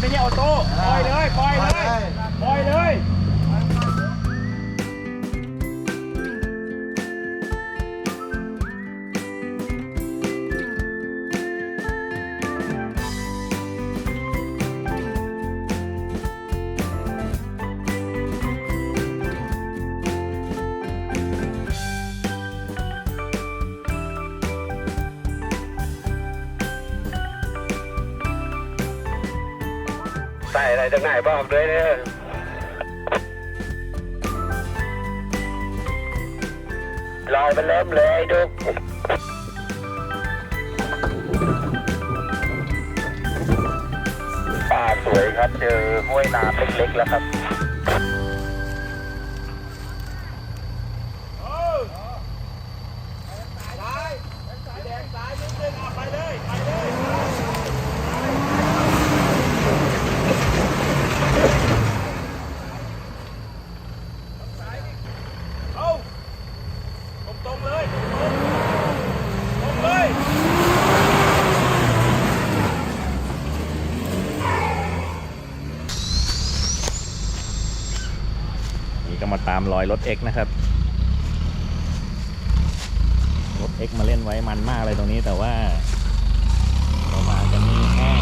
ไม่ใช่ออโต้ปล่อยเลยปล่อยากไหนบอกด้วยเนี่ยลอยมันเริ่มเลยไอ้ดุกป่าสวยครับ เจอห้วยน้ำเล็กๆแล้วครับ ซ้ายสายแดงซ้ายนิดนึงอะไปเลยไปเลยเอาตรงๆเลยตรงๆตรงเลย นี่ก็มาตามร อยรถ X นะครับรถ X มาเล่นไว้มันมากเลยตรงนี้แต่ว่าเรามากันนี่แห้ง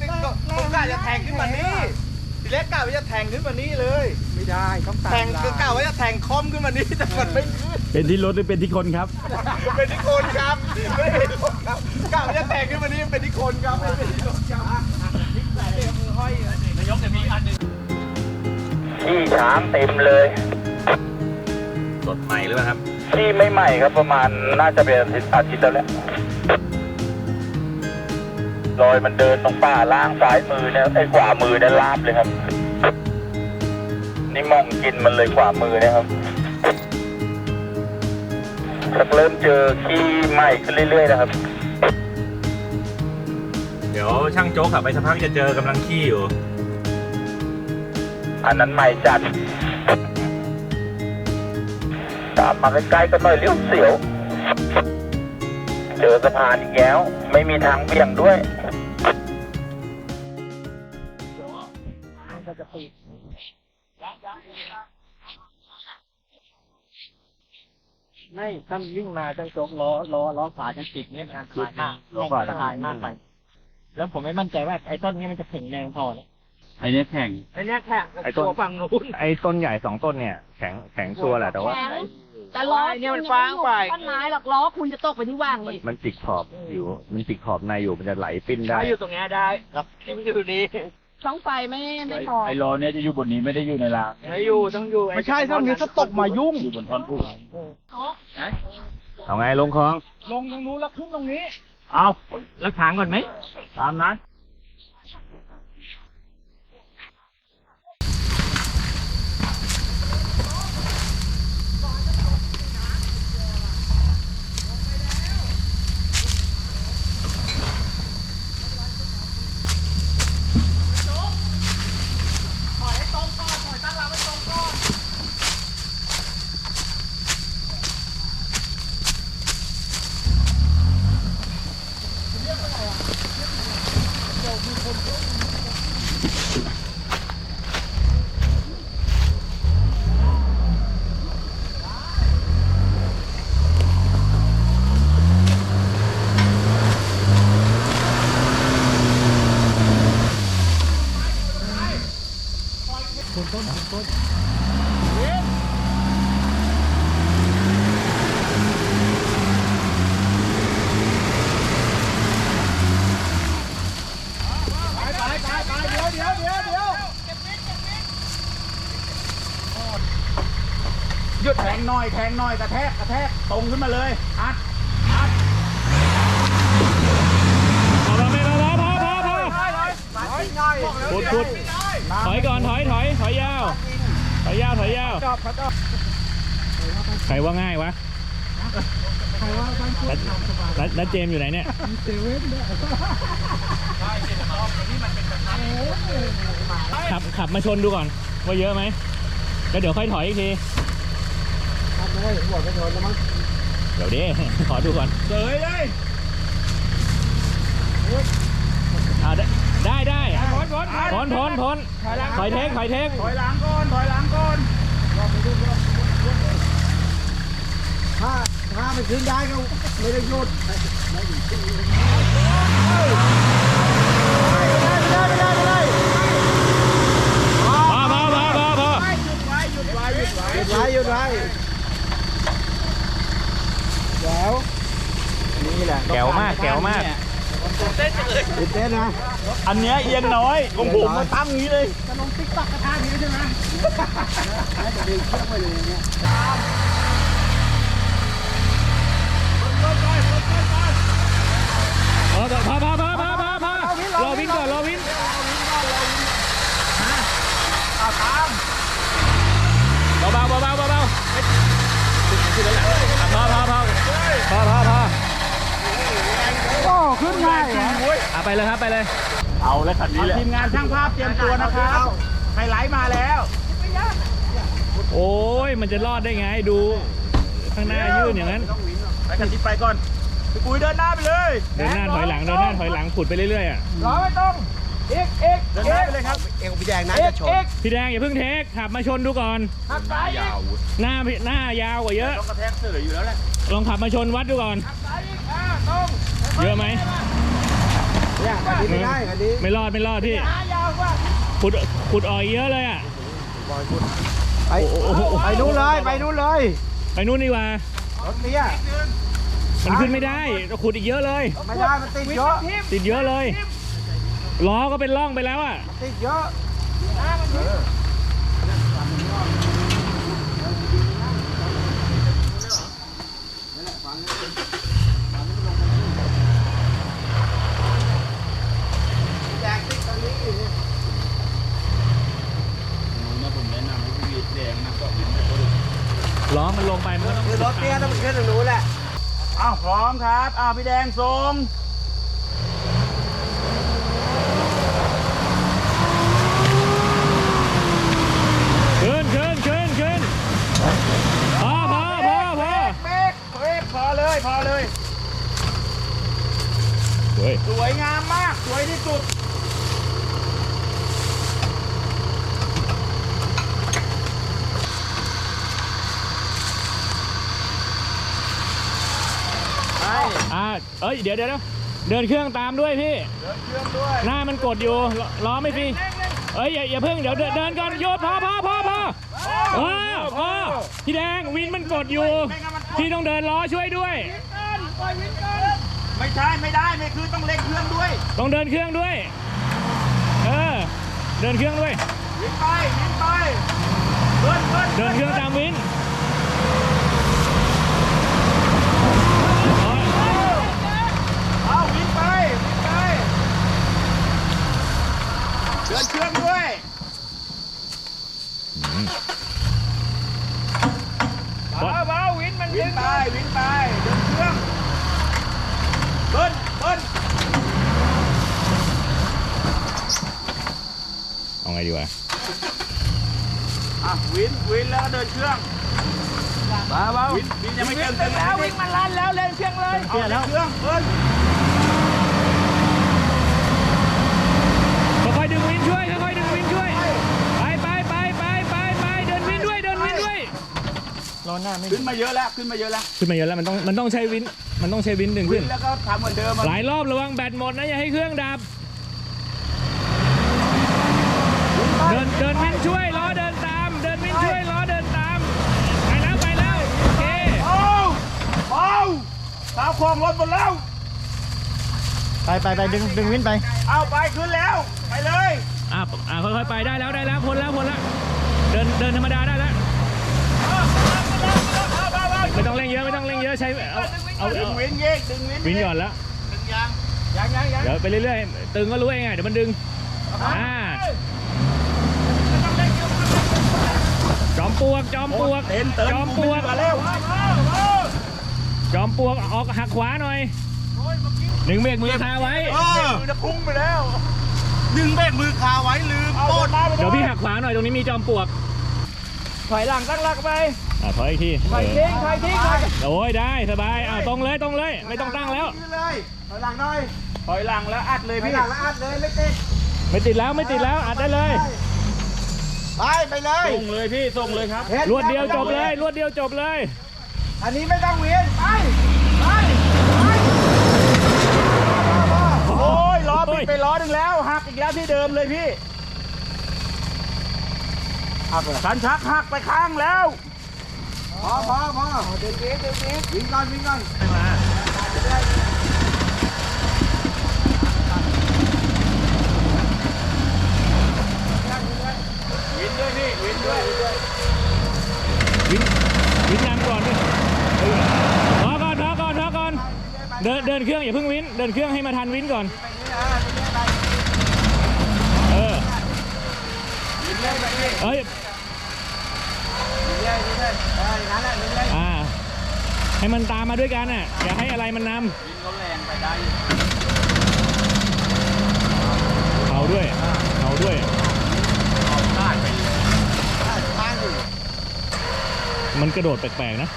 นะครับผมกะจะแทงขึ้นมานี่ทีแรกกะว่าจะแทงขึ้นมานี่เลย ไม่ได้ต้องตาม แทงคือกะว่าจะแทงคอมขึ้นมานี่แต่มันไม่ขึ้น เป็น ที่รถหรือเป็นที่คนครับ เป็นที่โคนครับไม่เป็นที่คนครับกะว่าจะแทงขึ้นมานี่เป็นที่โคนครับไม่เป็นที่รถครับใส่มือห้อยนายกจะมีอันหนึ่งที่ช้างเต็มเลยรถใหม่หรือเปล่าครับ ที่ไม่ใหม่ครับประมาณน่าจะเป็นอาทิตย์อาทิตย์แล้วแหละรอยมันเดินตรงป่าล่างซ้ายมือเนี่ยไอ้ขวามือเนี่ยลาบเลยครับ นี่มองกินมันเลยขวามือเนี่ยครับ ชักเริ่มเจอขี้ใหม่ขึ้นเรื่อยๆนะครับ เดี๋ยวช่างโจ๊กขับไปสักพักจะเจอกำลังขี้อยู่ อันนั้นใหม่จัด ตามมาใกล้ๆก็หน่อยเลี้ยวเสียว เจอสะพานอีกแล้ว ไม่มีทางเบี่ยงด้วย ไม่ถ้าวิ่งมาจังโจ๊กล้อล้อล้อฝาจะติดเนี่ยมันคลายมากล้อฝาจะคลายมากไปแล้วผมไม่มั่นใจว่าไอ้ต้นนี้มันจะแข็งแรงพอเนี่ยไอ้นี่แข็งไอ้เนี้ยแค่ไอ้ต้นตัวฝั่งนู้นไอ้ต้นใหญ่สองต้นเนี่ยแข็งแข็งชัวร์แหละแต่ว่าแข็งแต่ล้อไอ้เนี่ยมันฟ้างไปต้นไม้หรอกล้อคุณจะตกไปที่ว่างนี่มันจิกขอบอยู่ มันจิกขอบในอยู่มันจะไหลปิ้นได้ถ้าอยู่ตรงเนี้ยได้ครับที่มันอยู่นี้ช่องไฟไม่ไม่พอไอ้ล้อเนี่ยจะอยู่บนนี้ไม่ได้อยู่ในรางไม่อยู่ต้องอยู่ไม่ใช่ถ้านี้ถ้าตกมายุ่งอยู่บนท่อนผู้ เอาไงลงคลอง ลงตรงนู้นแล้วขึ้นตรงนี้ เอาแล้วทางก่อนไหม ตามนั้น ต้นหยุดแทงหน่อยแทงหน่อยกระแทกกระแทกตรงขึ้นมาเลยอัดอัดพอาละไม่เอาละพอพอพอพุดพุดถอยก่อนถอยถอยถอยยาวายยาวถอยยาวใครว่าง่ายวะใครว่าบ้านสายแล้วแล้วเจมอยู่ไหนเนี่ย มีเซเว่นขับขับมาชนดูก่อน ว่าเยอะไหมแล้วเดี๋ยวค่อยถอยอีกทีครับเลยหัวกไปโดดแล้วมั้งเดี๋ยวดิขอดูก่อนเสยเลยเอาได้ ได้ได้พ้นพ้นพ้นพ้นพ้นถอยเทคถอยเทคถอยหลังก่อนถอยหลังก่อนถ้าถ้ามันขึ้นได้ก็ไม่ได้หยุดพอพอพอพอพอหยุดไว้หยุดไว้หยุดไว้หยุดไว้หยุดไว้แก้วนี่แหละแก้วมากแก้วมาก เต้นเลยเต้นนะอันเนี้ยเอียงน้อยของผมมาตั้งนี้เลยจะลงติ๊กต็อกกระทะนี้ใช่ไหมจะดึงเชือกไปเลยเนี่ยเออพาพาพาพาพาพารอวินก่อนรอวินเอาตามเบาเบาเบาเบาเบาพาพาพาพาพา ขึ้นง่ายเหรออะไปเลยครับไปเลย เอาแล้วคันนี้แหละทีมงานช่างภาพเตรียมตัวนะครับไฮไลท์มาแล้ว โอ้ยมันจะรอดได้ไงดู ข้างหน้ายื่นอย่างนั้นไปกันทิศไปก่อนพี่ปุ้ยเดินหน้าไปเลยเดินหน้าถอยหลังเดินหน้าถอยหลังขุดไปเรื่อยๆอะรอไม่ต้องเอกเอกเดินหน้าไปเลยครับเอวพี่แดงนะเอจะกชนเอกพี่แดงอย่าเพิ่งเทคขับมาชนดูก่อนหักซ้ายอีกหน้าพี่หน้ายาวกว่าเยอะต้องกระแทกเสืออยู่แล้วแหละลองขับมาชนวัดดูก่อนหักซ้ายอีกอ่าตรง เยอะไหมเนี่ยคันนี้ไม่ได้คันนี้ไม่รอดไม่รอดพี่หายาวกว่าขุดขุดออกเยอะเลยอะไปไปนู่นเลยไปนู่นเลย ไปนู่นดีกว่ารถเนี้ยมันขึ้นไม่ได้เราขุดอีกเยอะเลยไม่ได้มันติดเยอะติดเยอะเลยล้อก็เป็นร่องไปแล้วอะติดเยอะ ล้อมันลงไปมันก็ต้องคือรถเนี้ยต้องมันขึ้นทางนู้นแหละอ้าวพร้อมครับอ้าวพี่แดงส่งขึ้นขึ้นขึ้นขึ้นพอพอพอพอเบรกเบรกพอเลยพอเลยเฮ้ยสวยงามมาก สวยที่สุด อ่า เอ้ยเดี๋ยวเดี๋ยวเดี๋ยวเดินเครื่องตามด้วยพี่ เดินเครื่องด้วยหน้ามันกดอยู่ล้อล้อไม่ฟรีเอ้ยอย่าอย่าเพิ่งเดี๋ยวเดินเดินก่อนโยนพอพอพอพอพอพอพี่แดงวินมันกดอยู่ พี่ต้องเดินล้อช่วยด้วย ไม่ใช่ไม่ได้ไม่คือต้องเล็งเครื่องด้วยต้องเดินเครื่องด้วย เออ เดินเครื่องด้วย วิ่งไปวิ่งไปเบิ้ลเบิ้ลเดินเครื่องตามวินอ๋อ เอาวิ่งไปวิ่งไปเดินเครื่องด้วยเบาเบาวินมันวิ่งไปวิ่งไปเดินเครื่องเบิ้ลเบิ้ลเอาไงดีวะอะวินวินแล้วก็เดินเครื่องเบาเบาวินวินยังไม่เดินเครื่องแล้ววิ่งมันลันแล้วเล่นเครื่องเลยเอาเล่นเครื่องเบิ้ล ค่อยๆดึงวินช่วยค่อยๆดึงวินช่วย ไปไปไปไปไปไปเดินวินด้วยเดินวินด้วย รอหน้าไม่ขึ้นมาเยอะแล้วขึ้นมาเยอะแล้วขึ้นมาเยอะแล้วมันต้องมันต้องใช้วินมันต้องใช้วินดึงวิขึ้นนแล้วก็ทำเหมือนเดิมอะหลายรอบระวังแบตหมดนะอย่าให้เครื่องดับ เดินเดินวินช่วยล้อเดินตาม เดินวินช่วยล้อเดินตาม ไปแล้วไปแล้วโอเคเอาเอาสาวคลองรถหมดแล้ว ไปไปไปดึงดึงวินไป เอาไปขึ้นแล้ว ไปเลย อะอะค่อยๆไปได้แล้วได้แล้วพ้นแล้วพ้นแล้วเดินเดินธรรมดาได้แล้ว เออ ยวใช้ เอาเอาดึงเอาวินเงี้ดึงวินวินก่อนแล้วดึงยางยางยางยางเดี๋ยวไปเรื่อยๆ ตึงก็รู้เองไงเดี๋ยวมันดึงอ่าจอมปลวกจอมปลวกเต็นเตินจอมปลวกมาแล้วจอมปลวกออกหักขวาหน่อยหนึ่งเบรกมือคาไว้เออจะพุ่งไปแล้วดึงเบรกมือคาไว้ลืมโตดเดี๋ยวพี่หักขวาหน่อยตรงนี้มีจอมปลวกถอยหลังตั้งหลักไป อ่าถอยอีกทีถอยทิ้งถอยทิ้งถอยโอ้ยได้สบายอ่าตรงเลยตรงเลย ไม่ต้องตั้งแล้วเลยถอยหลังหน่อยถอยหลังแล้วอัดเลยพี่ถอยหลังแล้วอัดเลยไม่ติดไม่ติดแล้วไม่ติดแล้วอัดได้เลยไปไปเลยส่งเลยพี่ส่งเลยครับรวดเดียวจบเลยรวดเดียวจบเลย อันนี้ไม่ต้องเวียนไปไปไปโอ้ยล้อปิดไปล้อหนึ่งแล้วหักอีกแล้วที่เดิมเลยพี่คันชักหักไปข้างแล้ว พอพอพอเดินเดินเดินวิ่งก่อนวิ่งก่อนวินด้วยพี่วินด้วยวินวินนำก่อนดิพอก่อนพอก่อนพอก่อน เดินเดินเครื่องอย่าเพิ่งวิน เดินเครื่องให้มาทันวินก่อน เออเอ้ย อ่า ให้มันตามมาด้วยกันน่ะ อย่าให้อะไรมันนำเขาด้วยเขาด้วยมันกระโดดแปลกๆนะ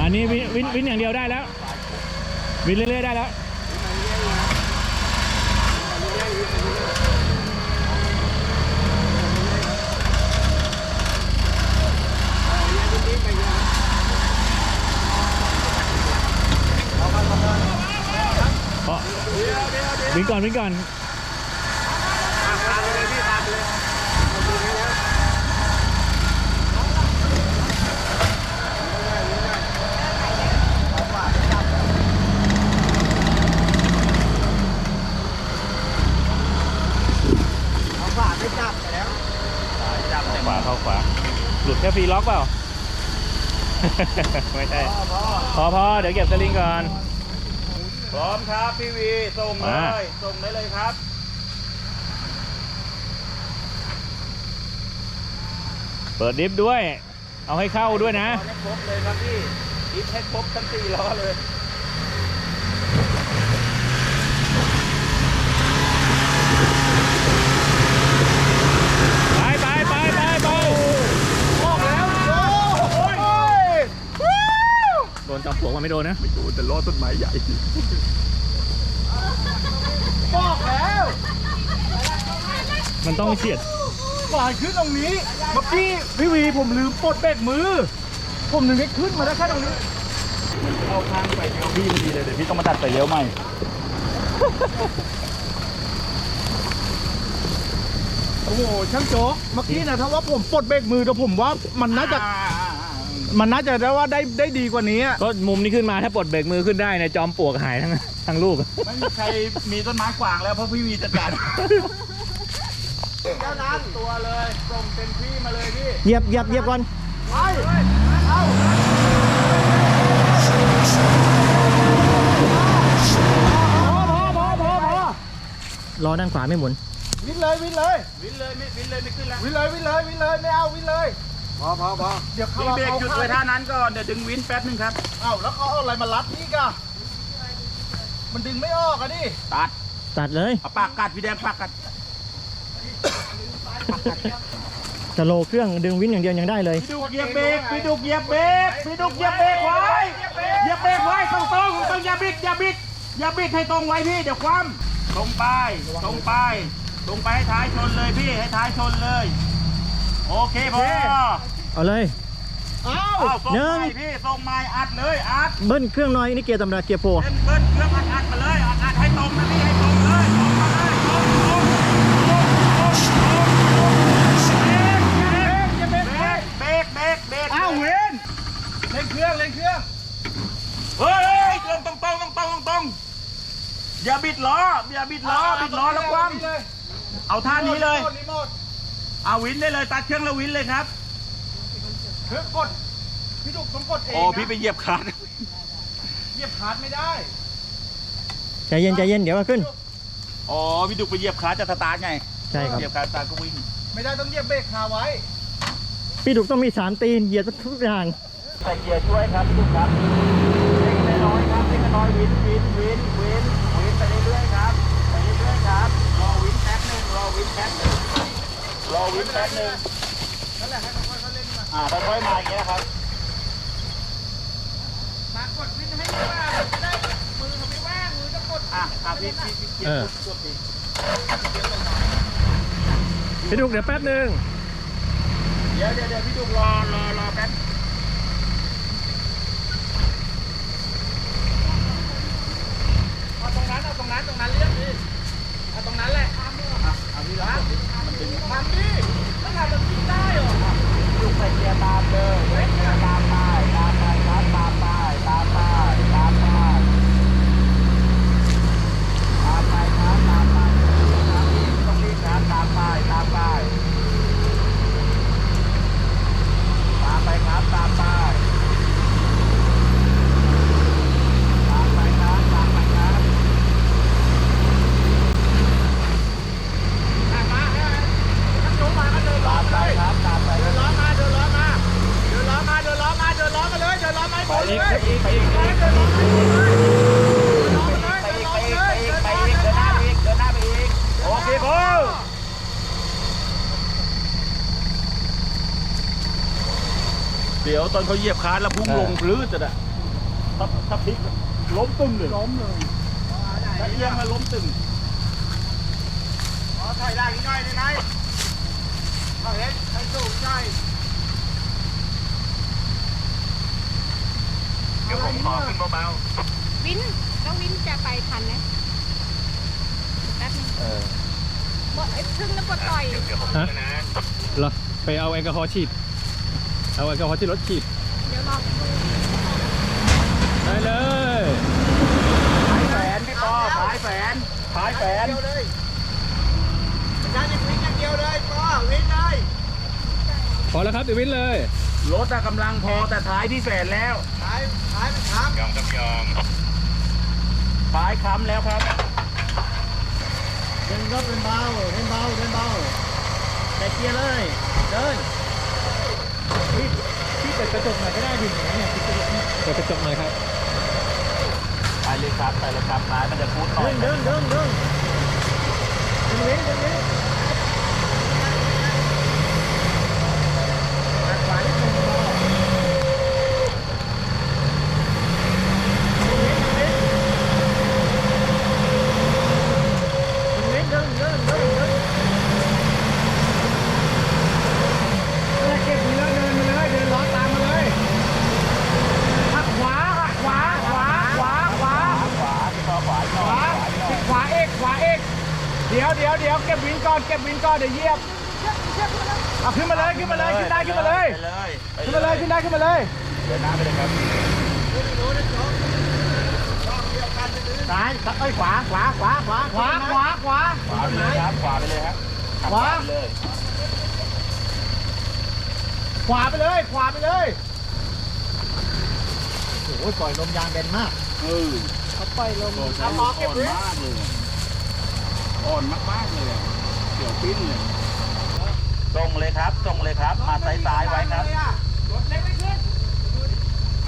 อันนี้วินวินวินอย่างเดียวได้แล้ว วินเรื่อยๆได้แล้ว พอ วิ่งก่อนวิ่งก่อนเอาฝาไม่จับไปแล้วจับเข้าขวาเข้าขวา หลุดแค่ฟรีล็อกเปล่า ไม่ใช่ พอพอเดี๋ยวเก็บสลิงก่อน พร้อมครับพี่วี ส่งเลมา ย ส่งได้เลยครับ เปิดดิฟด้วย เอาให้เข้าด้วยนะ ให้ครบเลยครับพี่ดิฟให้ครบทั้งสี่ล้อเลย ไปไปไปไปไป ออกแล้วโอ้ย โด นจอมปลวกว่าไม่โดนนะบอกแล้วมันต้องเฉียดก่อนขึ้นตรงนี้เมื่อกี้พี่วีผมลืมปลดเบรกมือ ผมถึงได้ขึ้นมาได้แค่ตรงนี้เอาทางไปเลี้ยวพี่พอดีเลยเดี๋ยวพี่ต้องมาตัดไปเลี้ยวใหม่โอ้โหช่างโจ๊กเมื่อกี้นะถ้าว่าผมปลดเบรกมือแต่ผมว่ามันน่าจะ มันน่าจะได้ว่าได้ได้ดีกว่านี้อะก็มุมนี้ขึ้นมาถ้าปลดเบรกมือขึ้นได้เนี่ยจอมปลวกหายทั้งทั้งลูก ไม่มีใครมีต้นไม้ขวางแล้วเพราะพี่วีจัดการเจ้านั้นตัวเลยส่งเต็มที่มาเลยพี่เหยียบเหยียบเหยียบก่อน ไปเอาพอพอพอพอรอด้านขวาไม่หมุน วินเลยวินเลยวินเลยไม่วินเลยไม่ขึ้นแล้ว วินเลยวินเลยวินเลยไม่เอาวินเลย พอพอพอเดี๋ยวเขาเบรกหยุดไว้ท่านั้นก่อนเดี๋ยวดึงวินแป๊บนึงครับเอ้าแล้วเขาเอาอะไรมารัดนี่กะมันดึงไม่ออกอะดิตัดตัดเลยเอาปากกัดพี่แดงปากกัดสโลว์เครื่องดึงวินอย่างเดียวยังได้เลยพี่ดุกเหยียบเบรกพี่ดุกเหยียบเบรกพี่ดุกเหยียบเบรกไว้เหยียบเบรกไว้ตรงตรงๆต้องอย่าบิดอย่าบิดอย่าบิดให้ตรงไว้พี่เดี๋ยวคว่ำตรงไปตรงไปตรงไปให้ท้ายชนเลยพี่ให้ท้ายชนเลย โอเคพอ เอาเลย เอาส่งหนึ่งไม้พี่ส่งไม้อัดเลยอัดเบิ้ลเครื่องหน้อยนี่เกียร์ธรรมดาเกียร์โฟร์เบิ้ลเบิ้ลเครื่องอัดอัดมาเลยอัดอัดให้ตรงนะพี่ให้ตรงเลยตรงมาเลยตรงตรงตรงตรงตรงเบรกเบรกเบรกเบรกอ้าวเวนเล่นเครื่องเล่นเครื่องเฮ้ยเครื่องตรงตรงตรงตรงตรงอย่าบิดล้ออย่าบิดล้อบิดล้อแล้วคว่ำเอาท่านี้เลยเอาวินได้เลยตัดเครื่องแล้ววินเลยครับ เครื่องกด พี่ดุกต้องกดเองโอ้พี่ไปเหยียบคาร์ดเหยียบคาร์ดไม่ได้ใจเย็นใจเย็นเดี๋ยวก็ขึ้น อ๋อพี่ดุกไปเหยียบคาร์ดจะสตาร์ทไงใช่ครับ เหยียบคาร์ดสตาร์ทก็วิ่งไม่ได้ต้องเหยียบเบรกคาไว้ พี่ดุกต้องมีสามตีนเหยียดทุกอย่าง ใส่เกียร์ช่วยครับพี่ดุกครับเล็กน้อยครับเล็กน้อยวินวินวินวินวินไปเรื่อยๆครับไปเรื่อยๆครับรอวินแป๊บหนึงรอวินแป๊บหนึงรอวินแป๊บหนึง นั่นแหละให้ค่ อยๆเขาเล่นมาอ่าค่อยๆมาอย่างเงี้ยครับ มากดวินให้ไม่ว่างจะได้มือเขาไม่ว่างมือจะกดอะอะพี่พี่พี่เกียเออร์กดดิพี่ดุกเดี๋ยวแป๊บหนึ่งเดี๋ยวเดี๋ยวเดี๋ยวพี่ดุกรอรอรอแป๊บเอาตรงนั้นเอาตรงนั้นตรงนั้นเรียกดิเอาตรงนั้นแหละอะเอาพี่ละมันเป็นทำดิไม่ทำมันกินได้เหรอ ดุกใส่เกียร์ตามเลยเกียร์ตามไปตามไปครับตามไปตามไปตามไปตามไปครับตามไปครับพี่ไม่ต้องรีบครับตามไปตามไปตามไปครับตามไปตามไปครับตามไปครับ อะมาให้ทั้งโจมาก็เดินล้อ ตาม มา ไป เลย ครับตามไป เดินล้อมาเดินล้อมาเดินล้อมาเดินล้อมาเดินล้อมาเลยเดินล้อมาให้หมดเลย ไปอีกไปอีกไปอีก เดินล้อมาให้หมดเลยเดินล้อมาเลย ไป เดิน อีก ล้อ ไป มา อีก เลย ไป เดิ อี น ก ล้อ ไป มา อีกเดินหน้าไปอีกเดินหน้าไปอีกโอเคโบ เดี๋ยวตอนเขาเหยียบคาร์ดแล้วพุ่งลงพลื้ดจะได้ถ้าถ้าพลิกล้มตึงเลยล้มเลยถ้าเอียงมาล้มตึงอ๋อถอยหลังอีกหน่อยได้ไหมถอยให้ให้สูงหน่อยเดี๋ยวผมขอขึ้นเบาวินแล้ววินจะไปทันไหมแป๊บนึงบอกไอ้พึ่งแล้วกดต่อยฮะเหรอไปเอาแอลกอฮอล์ฉีด เอาแอลกอฮอล์ที่รถฉีดเดี๋ยวรอดู ได้เลยพายแฝนพี่ปอพายแฝนพายแฝนเดียวเลยอาจารย์จะวิ่งอย่างเดียวเลยก็วิ่งเลยพอแล้วครับเดี๋ยววินเลยรถกำลังพอแต่ท้ายที่แฝนแล้วท้ายท้ายมันค้ๆยอมกับยอมท้ายค้ำแล้วครับเดินรถเดินเบาเดินเบาเดินเบาแต่เกียร์เลยเดินพี่พี่เปิดกระจกหน่อยก็ได้ดิเนี่ยเปิดกระจกหน่อยครับ เลยครับไปเลยครับท้ายมันจะพูดหน่อยเดินเดินเดินเดินเดินเว้นเดินเว้ขวานิดนึงพอเดินเดินเดินเดินเดินำเก็บมือแล้วเดินมาเลยเดินล้อตามมาเลยหักขวาหักขวาขวาขวาขวา ขวาพี่ปอขวาหน่ ข อ วาย ขวาเอกขวาเอกเดี๋ยวเดี๋ยวเดี๋ยวเก็บวินก่อนเก็บวินก่อนเดี๋ยวเหยียบเอาขึ้นมาเลยขึ้นมาเลยขึ้นได้ขึ้นมาเลย ไปเลยไป ขึ้นมาเลยขึ้นได้ขึ้นมาเลย เดินหน้าไปเลยครับ ซ้ายเอ้ยขวาขวาขวาขวาขวาขวาขวา ขวาไปเลยครับขวาไปเลยครับ ขวา ไปเลย ขวาไปเลย ขวาไปเลยโอ้ยปล่อยลมยางแบนมาก เออเขาปล่อยลมโอ้ใช้มืออ่อนมากเลยอ่อนมากๆเลยอะเดี๋ยวปิ้นเลย ตรงเลยครับ ตรงเลยครับ มาซ้ายซ้ายๆไว้ครับรถเล็กไม่ขึ้น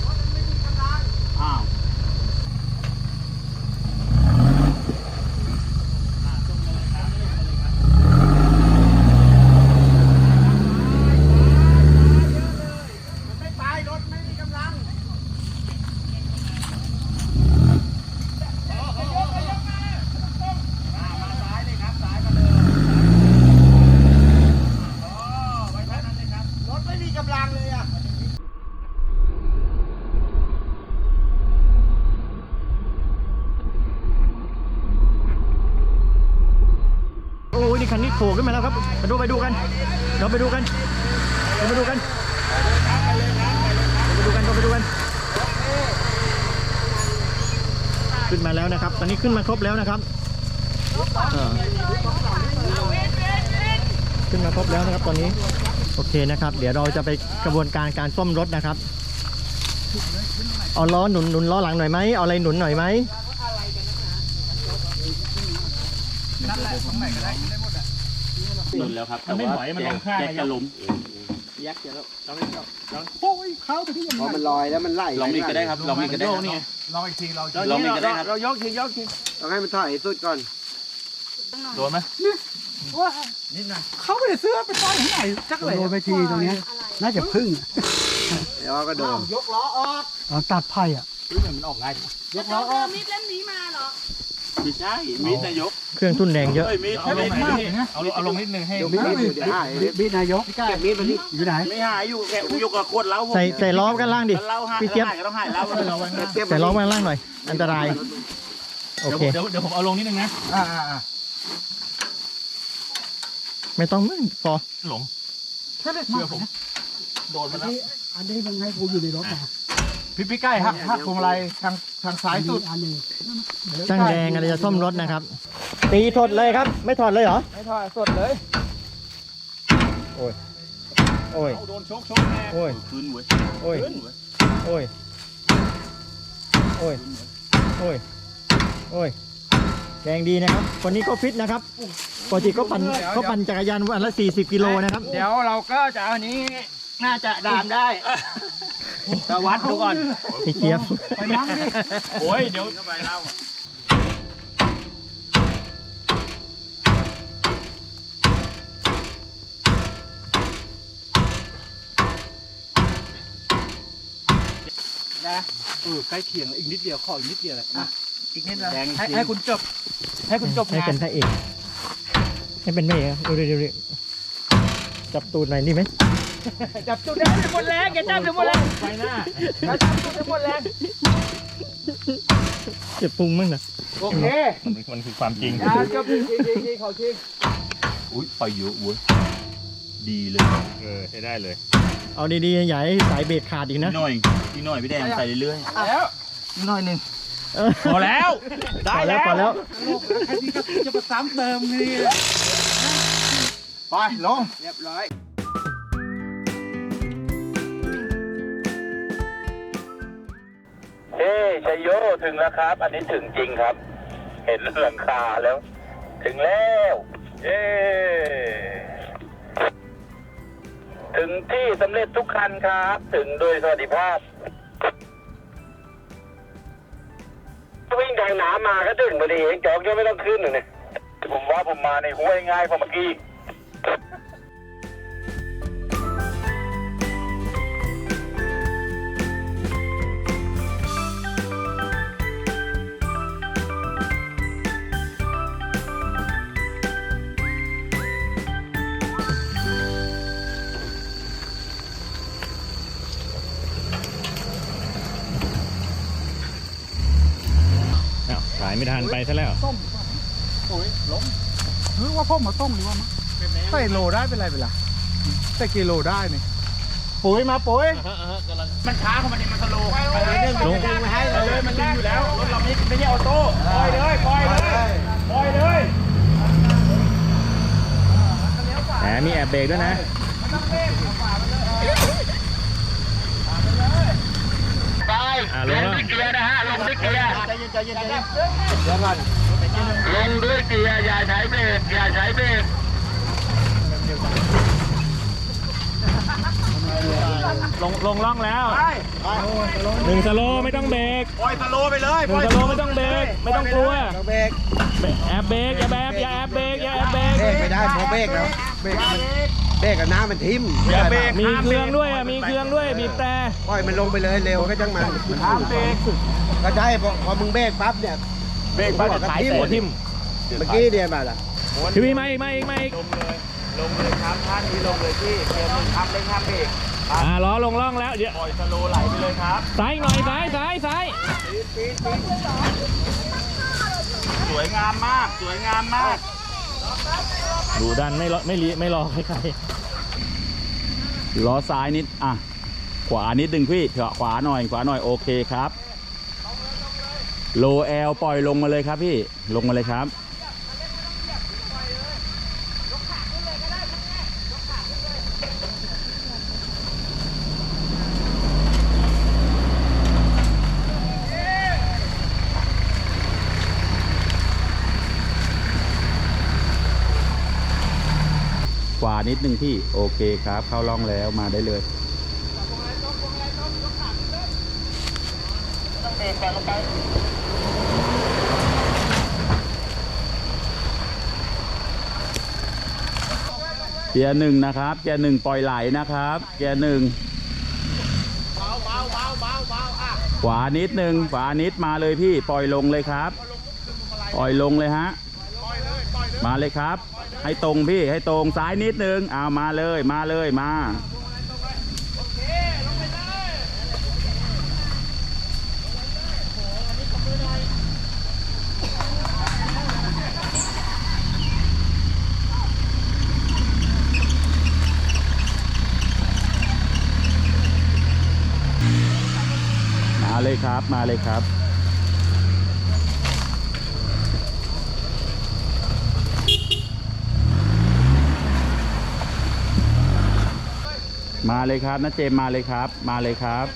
รถมันไม่มีกำลัง อ้าวอ่าตรงเลยครับตรงเลยครับ มันไม่ไปรถไม่มีกำลัง อ่ามาซ้ายเลยครับซ้ายมาเลยอ๋อไว้เท่านั้นเลยครับ รถไม่มีกำลังเลยอะ โอ้ยนี่ คันนี้โผล่ขึ้นมาแล้วครับไปดูไปดูกันเราไปดูกันเราไปดูกันเราไปดูกันเราไปดูกัน ขึ้นมาแล้วนะครับ ตอนนี้ขึ้นมาครบแล้วนะครับขึ้นมาครบแล้วนะครับตอนนี้โอเคนะครับ เดี๋ยวเราจะไปกระบวนการการซ่อมรถนะครับ เอาล้อหนุนหนุนล้อหลังหน่อยไหมเอาอะไรหนุนหน่อยไหม หนุนแล้วครับมันไม่ไหวมันลงข้างแยกจะล้มพอมันลอยแล้วมันไหลลองนี่ก็ได้ครับลองนี่ก็ได้ครับ ลองอีกทีเราลองนี่ก็ได้ครับ เรายกทียกทีต้องให้มันถอยให้สุดก่อน โดนไหมเขาไม่ได้เสื้อไปต่อยที่ไหนจักเลยโดนไปทีตรงนี้น่าจะพึ่งเดี๋ยวก็โดนยกล้อออกเราตัดไผ่อะ มันออกง่ายจะต้องเอามีดเล่มนี้มาเหรอ ไม่ใช่ มีดนายกเครื่องทุ่นแรงเยอะเฮ้ยมีดเอาลงไม่นิดนึงเอาเอาลงนิดนึงให้เดี๋ยวมีดเดี๋ยวหายมีดนายกเก็บมีดมาดิอยู่ไหนไม่หายอยู่แค่อยู่กับขวดเหล้าผมใส่ใส่ล้อกันล่างดิเหล้าหายพี่เจี๊ยบหายก็ต้องหายเหล้าเลยเราไว้นะใส่ล้อกันล่างหน่อย อันตราย โอเดี๋ยวเค เดี๋ยวเดี๋ยวผมเอาลงนิดนึงนะอ่าอ่าอ่าไม่ต้องมึงพอหลงเชื่อผม โดนมาแล้วอันนี้มึงให้กูอยู่ในรถนะ พี่พี่ใกล้หักหักพวงมาลัยทางทางซ้ายสุดอันนึงช่างแดงอะไรจะซ่อมรถนะครับ ตีถอดเลยครับ ไม่ถอดเลยเหรอ ไม่ถอยสดเลยโอ้ย โอ้ย โดนชกชกแน่โอ้ยคืนเว้ยโอ้ยคืนเว้ยโอ้ย โอ้ย โอ้ย โอ้ยแรงดีนะครับ คนนี้ก็ฟิตนะครับ ปกติก็ปั่นก็ปั่นจักรยานวันละ 40 กิโลนะครับ เดี๋ยวเราก็จะเอาอันนี้น่าจะดามได้ จะวัดดูก่อน พี่เจี๊ยบไปนั่งดิ โอ้ย เดี๋ยวเข้าไปเล่านะเออใกล้เคียงอีกนิดเดียวขออีกนิดเดียวเลยอะอีกนิดนะแดงให้จริงให้คุณจบ ให้คุณจบให้งาเป็นนพระเอกให้เป็นพระเอกครับดูดิดูดิจับตูดหน่อยนี่ไหม จับจุดได้หมดแรงแกจับได้หมดแรงไปหน้าจับจุดได้หมดแรงเจ็บพุงมั้งนะโอเคมันมันคือความจริงอ่าจบจริงจริงจริงเขาจริงอุ้ยไปเยอะเว้ยดีเลยเออใช้ได้เลย เอาดีๆอย่าให้สายเบรกขาดอีกนะพี่หน่อยพี่หน่อยพี่แดงใส่เรื่อยแล้วหน่อยหนึ่งเออๆพอแล้ว ได้พอแล้แล้ววพอแล้วใครที่จะมาซ้ำเติมนี่ไปลงเรียบร้อย โยถึงแล้วครับ อันนี้ถึงจริงครับ เห็นหลังคาแล้ว ถึงแล้วเย้ถึงที่สำเร็จทุกคันครับ ถึงโดยสวัสดิภาพ วิ่งทางน้ำมาก็ถึงพอดีเองจอกยังไม่ต้องขึ้นเลยเนี่ยผมว่าผมมาในห้วยง่ายกว่าเมื่อกี้ ไม่ทันไปซะแล้วหรือว่าพ่อมาต้มหรือว่ามั้งใส่โลได้เป็นไรเป็นไรใส่กิโลได้นี่ปุ๋ยมาปุ๋ยมันช้าของมันนี่มันสโลว์ไปเลยเรื่องลงมันดึงให้เลยมันดึงอยู่แล้วรถเราไม่ไม่ใช่ออโต้ปล่อยเลยปล่อยเลยปล่อยเลยแหมมีแอบเบรกด้วยนะไปอะลลงงแล้วด้วยเกียร์นะฮะล งด้วยเกียร์ใจเย็นใจเย็นใจเย็นลงด้วยเกียร์อย่าใช้เบรกอย่าใช้เบรก ลงลงล่องแล้วไปหนึ่งสโลว์ไม่ต้องเบรกปล่อยสโลว์ไปเลยหนึ่งสโลว์ไม่ต้องเบรกไม่ต้องกลัวเบรกแอบเบรกอย่าแบบอย่าแอบเบรกอย่าแอบเบรกเบรกไม่ได้พอเบรกแล้วเบรกมันเบรกกับน้ำมันทิ่มอย่าเบรกมีเครื่องด้วยอะมีเครื่องด้วยบีบแต่ปล่อยมันลงไปเลยเร็วก็จังมันห้ามเบรกก็ใช่พอพอมึงเบรกปั๊บเนี่ยเบรกบ้านจะถ่ายหัวทิ่มเมื่อกี้เดียวมาละพี่วีมาอีกมาอีกมาอีกลงเลยลงเลยครับท่านนี้ลงเลยพี่เกียร์หนึ่งครับเร่งห้ามเบรก อ่าล้อลงล่องแล้วเดี๋ยวปล่อยสโลว์ไหลไปเลยครับซ้ายอีกหน่อยซ้ายซ้ายซ้ายสวยงามมาก สวยงามมาก ดูดันไม่รอไม่รีไม่รอใครๆล้อซ้ายนิดอะขวานิดดึงพี่เถอะขวาหน่อยขวาหน่อยโอเคครับ โลแอลปล่อยลงมาเลยครับพี่ลงมาเลยครับ นิดนึงพี่ โอเคครับ เข้าร่องแล้วมาได้เลยเกียร์หนึ่งนะครับ เกียร์หนึ่งปล่อยไหลนะครับ เกียร์หนึ่งขวานิดนึงขวานิดมาเลยพี่ปล่อยลงเลยครับ ปล่อยลงเลยฮะ มาเลยครับ ให้ตรงพี่ให้ตรงซ้ายนิดนึงเอามาเลยมาเลยมามาเลยครับมาเลยครับ มาเลยครับนะเจมมาเลยครับ มาเลยครับ